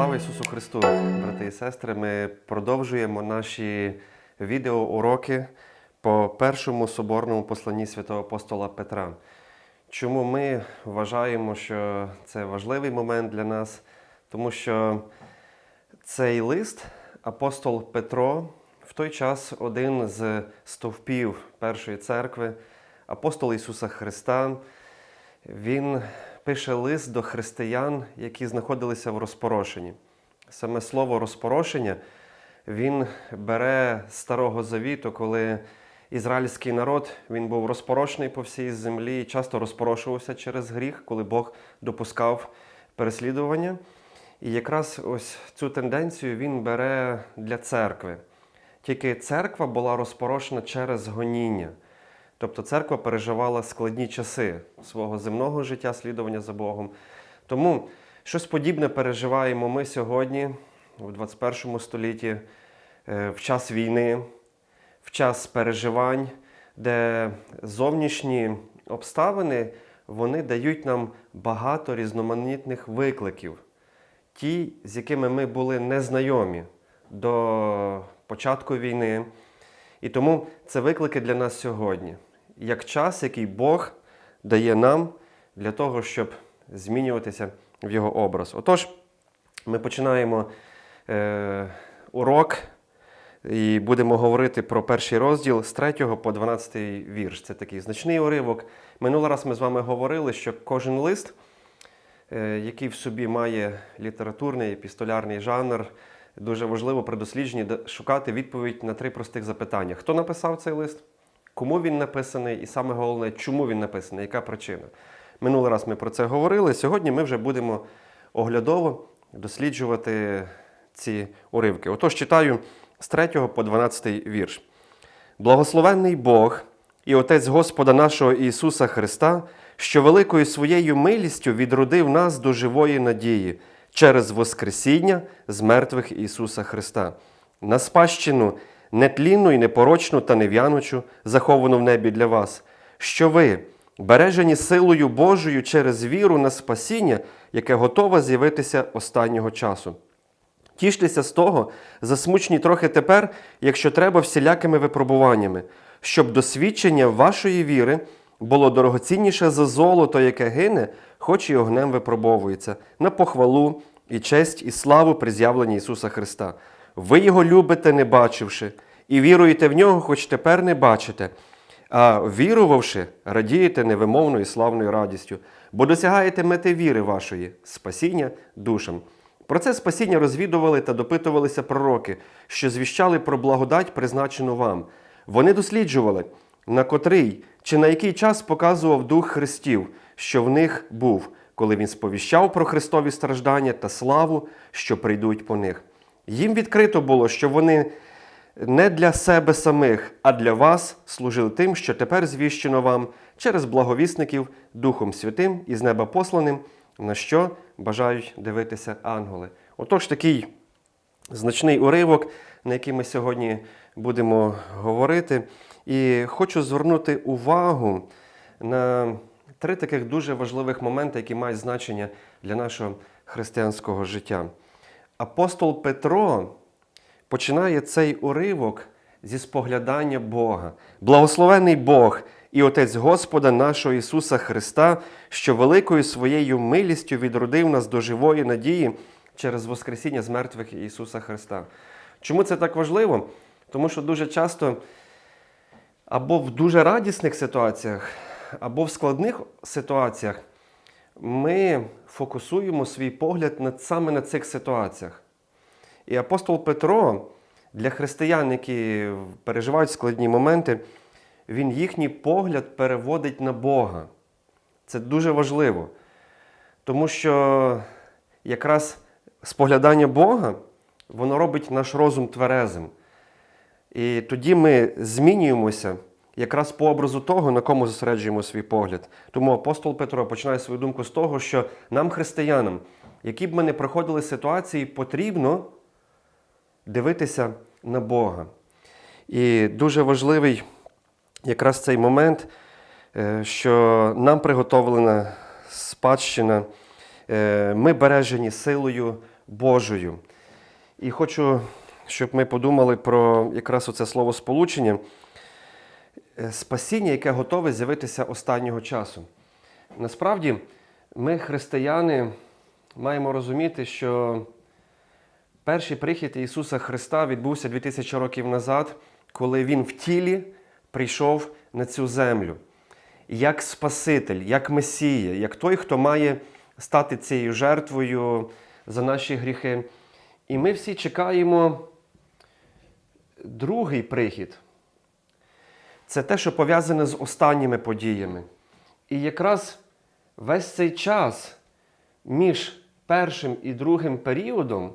Слава Ісусу Христу, брати і сестри! Ми продовжуємо наші відеоуроки по першому соборному посланні святого апостола Петра. Чому ми вважаємо, що це важливий момент для нас? Тому що цей лист апостол Петро в той час один з стовпів Першої церкви, апостол Ісуса Христа. Він пише лист до християн, які знаходилися в розпорошенні. Саме слово розпорошення він бере з Старого Завіту, коли ізраїльський народ він був розпорошений по всій землі і часто розпорошувався через гріх, коли Бог допускав переслідування. І якраз ось цю тенденцію він бере для церкви. Тільки церква була розпорошена через гоніння. Тобто церква переживала складні часи свого земного життя, слідування за Богом. Тому щось подібне переживаємо ми сьогодні, у 21 столітті, е, в час війни, в час переживань, де зовнішні обставини вони дають нам багато різноманітних викликів, ті, з якими ми були незнайомі до початку війни. І тому це виклики для нас сьогодні, як час, який Бог дає нам для того, щоб змінюватися в його образ. Отож, ми починаємо е, урок і будемо говорити про перший розділ з 3 по 12 вірш. Це такий значний уривок. Минулий раз ми з вами говорили, що кожен лист, е, який в собі має літературний, епістолярний жанр, дуже важливо при дослідженні шукати відповідь на три простих запитання: хто написав цей лист, кому він написаний, і саме головне, чому він написаний, яка причина. Минулий раз ми про це говорили. Сьогодні ми вже будемо оглядово досліджувати ці уривки. Отож, читаю з 3 по 12 вірш. Благословенний Бог і Отець Господа нашого Ісуса Христа, що великою своєю милістю відродив нас до живої надії через Воскресіння з мертвих Ісуса Христа, на спадщину нетлінну і непорочну та нев'янучу, заховану в небі для вас, що ви, бережені силою Божою через віру на спасіння, яке готове з'явитися останнього часу. Тіштеся з того, засмучені трохи тепер, якщо треба, всілякими випробуваннями, щоб досвідчення вашої віри було дорогоцінніше за золото, яке гине, хоч і огнем випробовується, на похвалу і честь і славу при з'явленні Ісуса Христа. Ви його любите, не бачивши, і віруєте в нього, хоч тепер не бачите. А вірувавши, радієте невимовною славною радістю, бо досягаєте мети віри вашої, спасіння душам. Про це спасіння розвідували та допитувалися пророки, що звіщали про благодать, призначену вам. Вони досліджували, на котрий чи на який час показував Дух Христів, що в них був, коли він сповіщав про Христові страждання та славу, що прийдуть по них. Їм відкрито було, що вони не для себе самих, а для вас служили тим, що тепер звіщено вам через благовісників Духом Святим із неба посланим, на що бажають дивитися ангели. Отож, такий значний уривок, на який ми сьогодні будемо говорити. І хочу звернути увагу на три таких дуже важливих моменти, які мають значення для нашого християнського життя. Апостол Петро починає цей уривок зі споглядання Бога. Благословений Бог і Отець Господа нашого Ісуса Христа, що великою своєю милістю відродив нас до живої надії через Воскресіння з мертвих Ісуса Христа. Чому це так важливо? Тому що дуже часто або в дуже радісних ситуаціях, або в складних ситуаціях ми фокусуємо свій погляд над, саме на цих ситуаціях. І апостол Петро для християн, які переживають складні моменти, він їхній погляд переводить на Бога. Це дуже важливо. Тому що якраз споглядання Бога, воно робить наш розум тверезим. І тоді ми змінюємося якраз по образу того, на кому зосереджуємо свій погляд. Тому апостол Петро починає свою думку з того, що нам, християнам, які б ми не проходили ситуації, потрібно дивитися на Бога. І дуже важливий якраз цей момент, е, що нам приготовлена спадщина, е, ми бережені силою Божою. І хочу, щоб ми подумали про якраз оце слово сполучення спасіння, яке готове з'явитися останнього часу. Насправді, ми, християни, маємо розуміти, що перший прихід Ісуса Христа відбувся 2000 років назад, коли Він в тілі прийшов на цю землю. Як Спаситель, як Месія, як той, хто має стати цією жертвою за наші гріхи. І ми всі чекаємо другий прихід. Це те, що пов'язане з останніми подіями. І якраз весь цей час між першим і другим періодом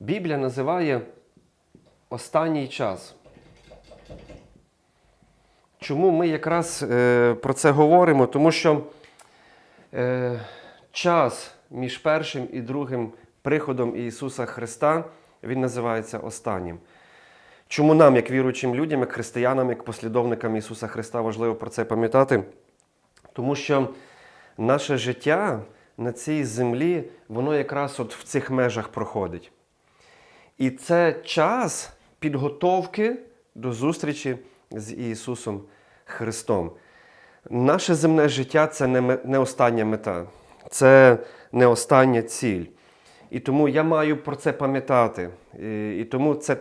Біблія називає останній час. Чому ми якраз е, про це говоримо? Тому що е, час між першим і другим приходом Ісуса Христа він називається останнім. Чому нам, як віруючим людям, як християнам, як послідовникам Ісуса Христа, важливо про це пам'ятати? Тому що наше життя на цій землі, воно якраз от в цих межах проходить. І це час підготовки до зустрічі з Ісусом Христом. Наше земне життя це не, остання мета, це не остання ціль. І тому я маю про це пам'ятати. І, тому це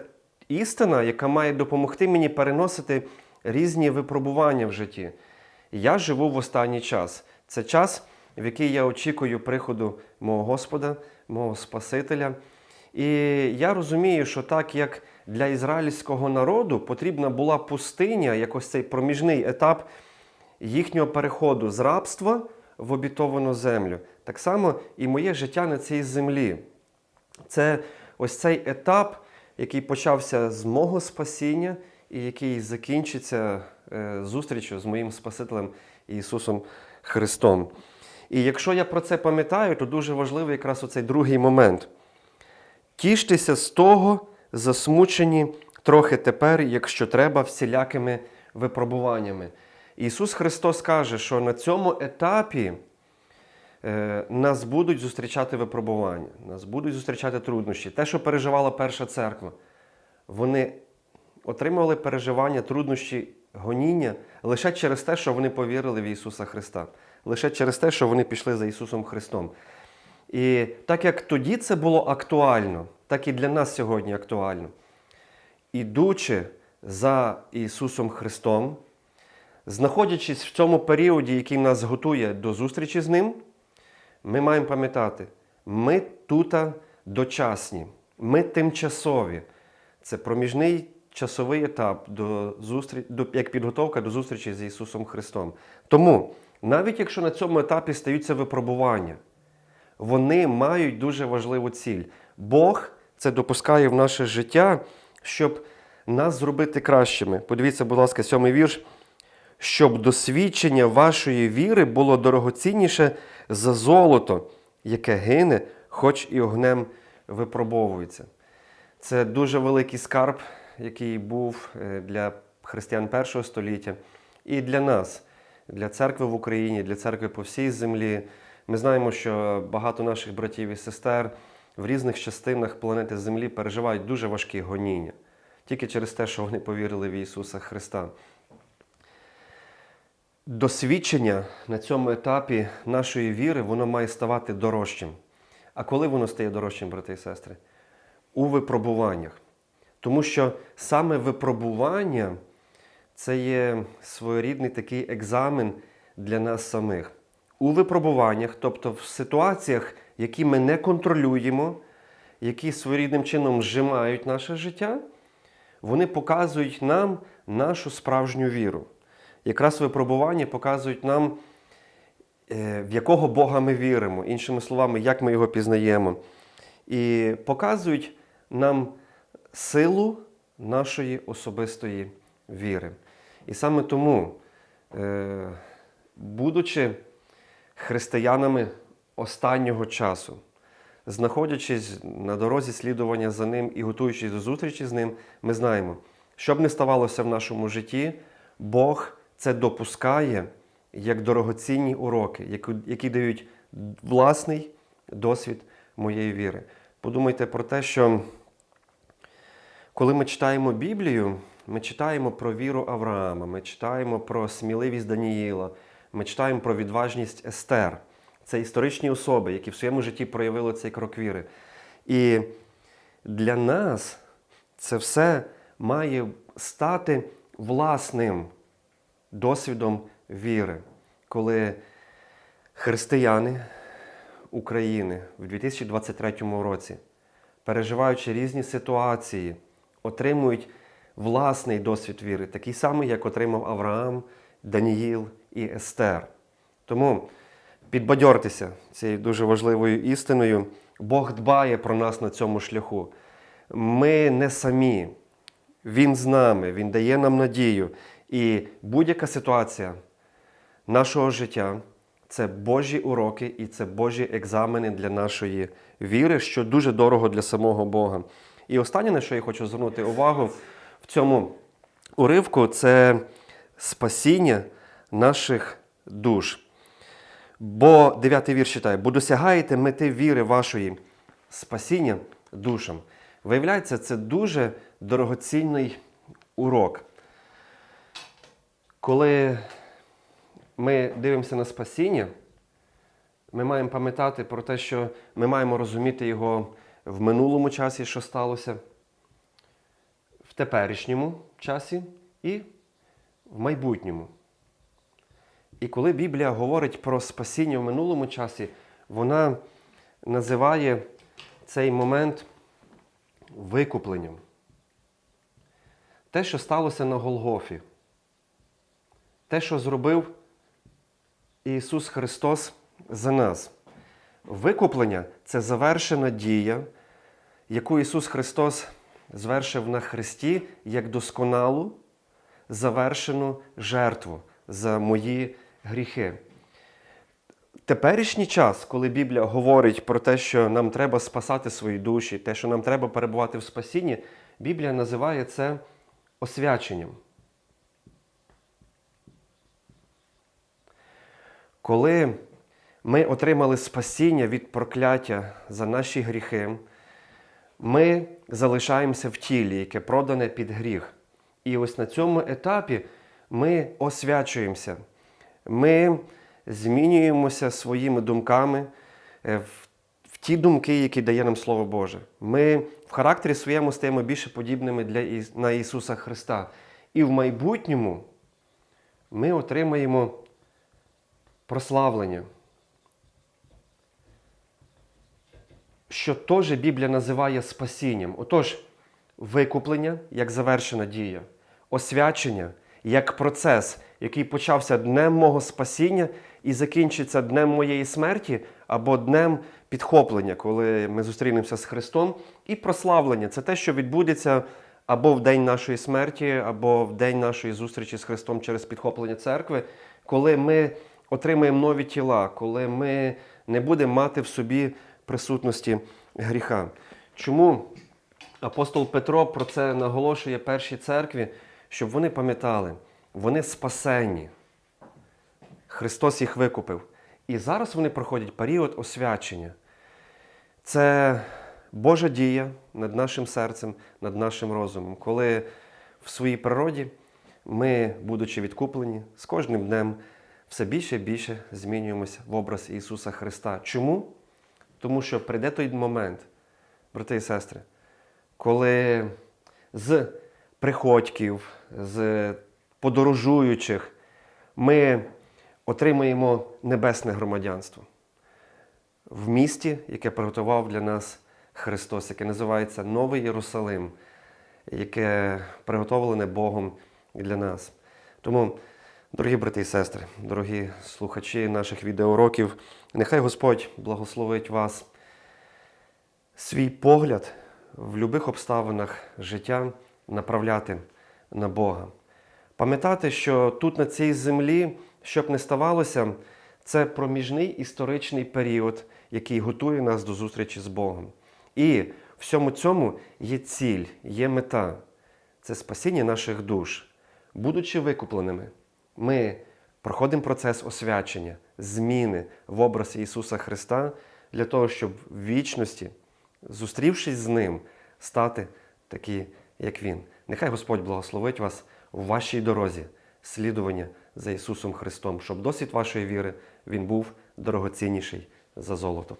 істина, яка має допомогти мені переносити різні випробування в житті. Я живу в останній час. Це час, в який я очікую приходу мого Господа, мого Спасителя. І я розумію, що так як для ізраїльського народу потрібна була пустиня, якось цей проміжний етап їхнього переходу з рабства в обітовану землю. Так само і моє життя на цій землі. Це ось цей етап, який почався з мого спасіння і який закінчиться е, зустрічю з моїм Спасителем Ісусом Христом. І якщо я про це пам'ятаю, то дуже важливий якраз оцей другий момент. Тіштеся з того, засмучені трохи тепер, якщо треба, всілякими випробуваннями. Ісус Христос каже, що на цьому етапі нас будуть зустрічати випробування, нас будуть зустрічати труднощі. Те, що переживала перша церква, вони отримували переживання, труднощі, гоніння лише через те, що вони повірили в Ісуса Христа, лише через те, що вони пішли за Ісусом Христом. І так як тоді це було актуально, так і для нас сьогодні актуально. Ідучи за Ісусом Христом, знаходячись в цьому періоді, який нас готує до зустрічі з Ним, ми маємо пам'ятати, ми тут дочасні, ми тимчасові. Це проміжний часовий етап до зустрі... до... як підготовка до зустрічі з Ісусом Христом. Тому, навіть якщо на цьому етапі стаються випробування, вони мають дуже важливу ціль. Бог це допускає в наше життя, щоб нас зробити кращими. Подивіться, будь ласка, сьомий вірш. Щоб досвідчення вашої віри було дорогоцінніше за золото, яке гине, хоч і огнем випробовується. Це дуже великий скарб, який був е, для християн першого століття і для нас, для церкви в Україні, для церкви по всій землі. Ми знаємо, що багато наших братів і сестер в різних частинах планети Землі переживають дуже важкі гоніння, тільки через те, що вони повірили в Ісуса Христа. Досвідчення на цьому етапі нашої віри, воно має ставати дорожчим. А коли воно стає дорожчим, брати і сестри? У випробуваннях. Тому що саме випробування це є своєрідний такий екзамен для нас самих. У випробуваннях, тобто в ситуаціях, які ми не контролюємо, які своєрідним чином зжимають наше життя, вони показують нам нашу справжню віру. Якраз випробування показують нам, е, в якого Бога ми віримо, іншими словами, як ми його пізнаємо. І показують нам силу нашої особистої віри. І саме тому, е, будучи християнами останнього часу, знаходячись на дорозі слідування за ним і готуючись до зустрічі з ним, ми знаємо, що б не ставалося в нашому житті, Бог це допускає як дорогоцінні уроки, які, дають власний досвід моєї віри. подумайте про те, що коли ми читаємо Біблію, ми читаємо про віру Авраама, ми читаємо про сміливість Даніїла, ми читаємо про відважність Естер. Це історичні особи, які в своєму житті проявили цей крок віри. І для нас це все має стати власним досвідом віри, коли християни України в 2023 році, переживаючи різні ситуації, отримують власний досвід віри, такий самий, як отримав Авраам, Даніїл і Естер. Тому підбадьортеся цією дуже важливою істиною. Бог дбає про нас на цьому шляху. Ми не самі. Він з нами, Він дає нам надію. І будь-яка ситуація нашого життя це Божі уроки і це Божі екзамени для нашої віри, що дуже дорого для самого Бога. І останнє, на що я хочу звернути увагу в цьому уривку, це спасіння наших душ. Бо дев'ятий вірш читає, бо досягаєте мети віри вашої спасіння душам. Виявляється, це дуже дорогоцінний урок. Коли ми дивимося на спасіння, ми маємо пам'ятати про те, що ми маємо розуміти його в минулому часі, що сталося, в теперішньому часі і в майбутньому. І коли Біблія говорить про спасіння в минулому часі, вона називає цей момент викупленням. Те, що сталося на Голгофі, те, що зробив Ісус Христос за нас. Викуплення це завершена дія, яку Ісус Христос звершив на Христі як досконалу, завершену жертву за мої гріхи. Теперішній час, коли Біблія говорить про те, що нам треба спасати свої душі, те, що нам треба перебувати в спасінні, Біблія називає це освяченням. Коли ми отримали спасіння від прокляття за наші гріхи, ми залишаємося в тілі, яке продане під гріх. І ось на цьому етапі ми освячуємося. Ми змінюємося своїми думками е, в, ті думки, які дає нам Слово Боже. Ми в характері своєму стаємо більше подібними для, на Ісуса Христа. І в майбутньому ми отримаємо прославлення. Що теж Біблія називає спасінням. Отож, викуплення як завершена дія, освячення як процес, який почався днем мого спасіння і закінчиться днем моєї смерті або днем підхоплення, коли ми зустрінемося з Христом. І прославлення це те, що відбудеться або в день нашої смерті, або в день нашої зустрічі з Христом через підхоплення церкви, коли ми отримаємо нові тіла, коли ми не будемо мати в собі присутності гріха. Чому апостол Петро про це наголошує першій церкві, щоб вони пам'ятали, вони спасенні. Христос їх викупив. І зараз вони проходять період освячення. Це Божа дія над нашим серцем, над нашим розумом, коли в своїй природі ми, будучи відкуплені, з кожним днем все більше і більше змінюємося в образ Ісуса Христа. Чому? Тому що прийде той момент, брати і сестри, коли з приходьків, з подорожуючих ми отримаємо небесне громадянство в місті, яке приготував для нас Христос, яке називається Новий Єрусалим, яке приготовлене Богом для нас. Тому, дорогі брати і сестри, дорогі слухачі наших відеоуроків, нехай Господь благословить вас свій погляд в будь-яких обставинах життя направляти на Бога. Пам'ятати, що тут на цій землі, щоб не ставалося, це проміжний історичний період, який готує нас до зустрічі з Богом. І всьому цьому є ціль, є мета це спасіння наших душ. Будучи викупленими, ми проходимо процес освячення, зміни в образ Ісуса Христа для того, щоб в вічності зустрівшись з ним, стати такі, як він. Нехай Господь благословить вас у вашій дорозі слідування за Ісусом Христом, щоб досвід вашої віри він був дорогоцінніший за золото.